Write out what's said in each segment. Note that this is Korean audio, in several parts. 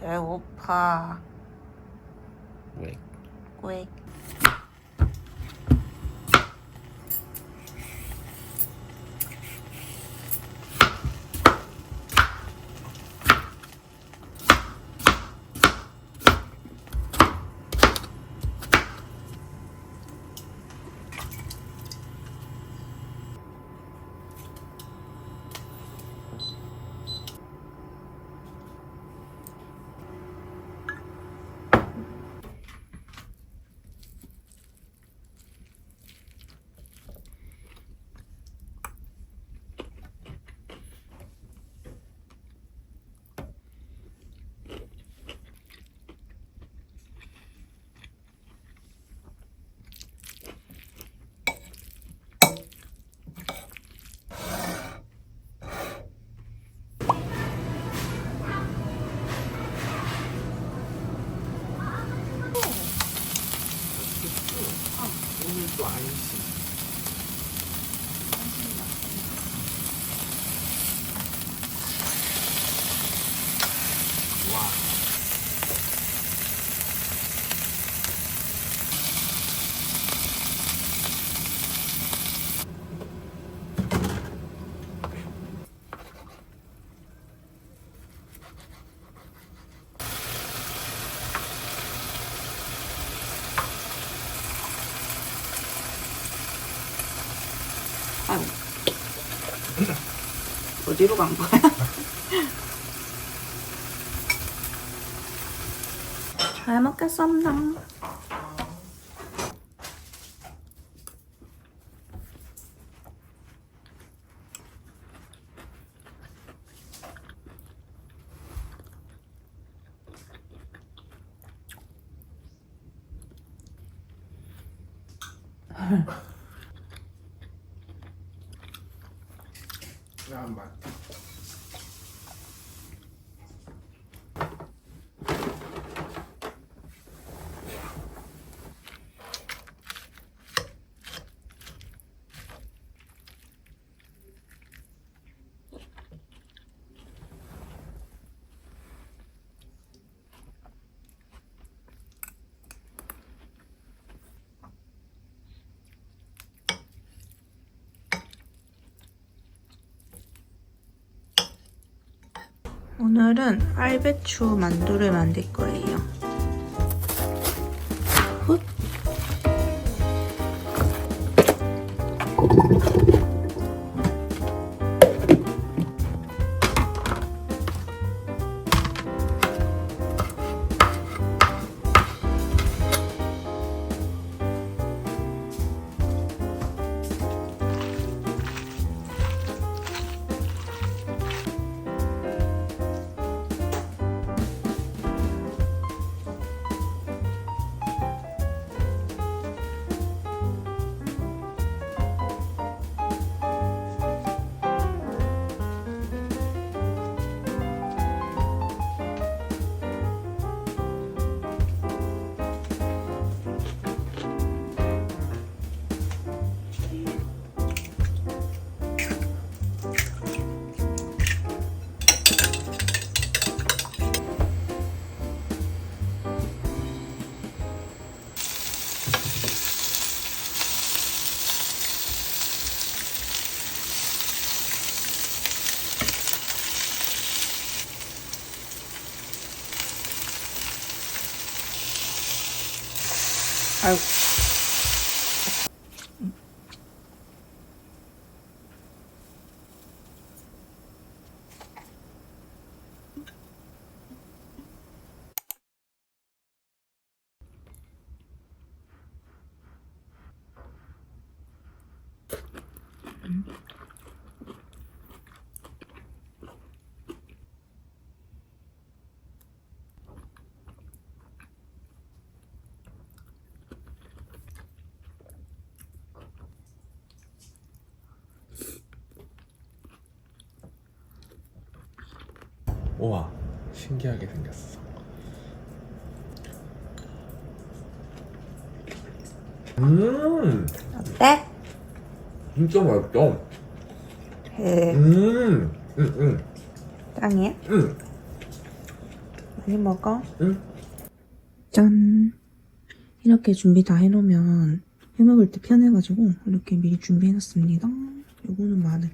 배고파. 왜? 왜? 오늘 또 안심. 와. 아유. 어디로 간 거야? 잘 먹겠습니다. ambas 오늘은 알배추 만두를 만들 거예요. 훗. 아이 우와 신기하게 생겼어 음 어때? 진짜 맛있다 그 음, 음, 음. 짱이야? 음. 많이 먹어? 음. 짠 이렇게 준비 다 해놓으면 해먹을 때 편해가지고 이렇게 미리 준비해놨습니다 요거는 마늘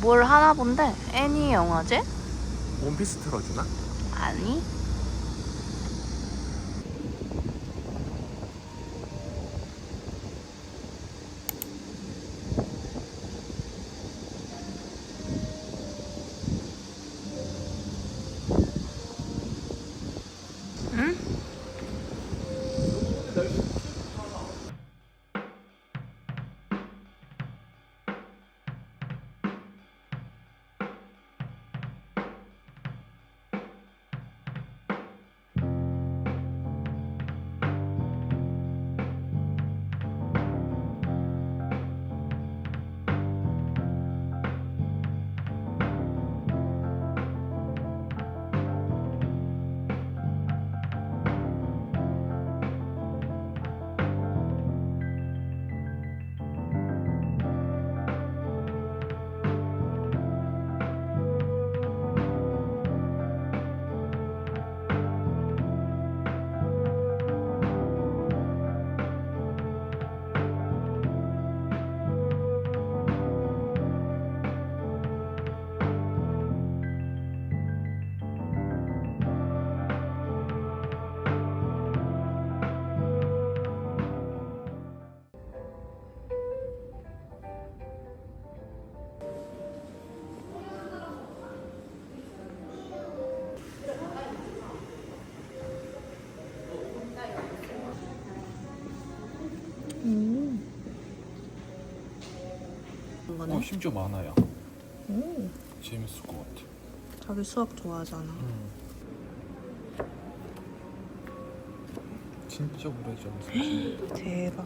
뭘 하나 본데? 애니 영화제? 원피스 틀어주나? 아니 어, 심지어 많아요. 오, 재밌을 것 같아. 자기 수학 좋아하잖아. 음. 진짜 오래전 사진. 대박.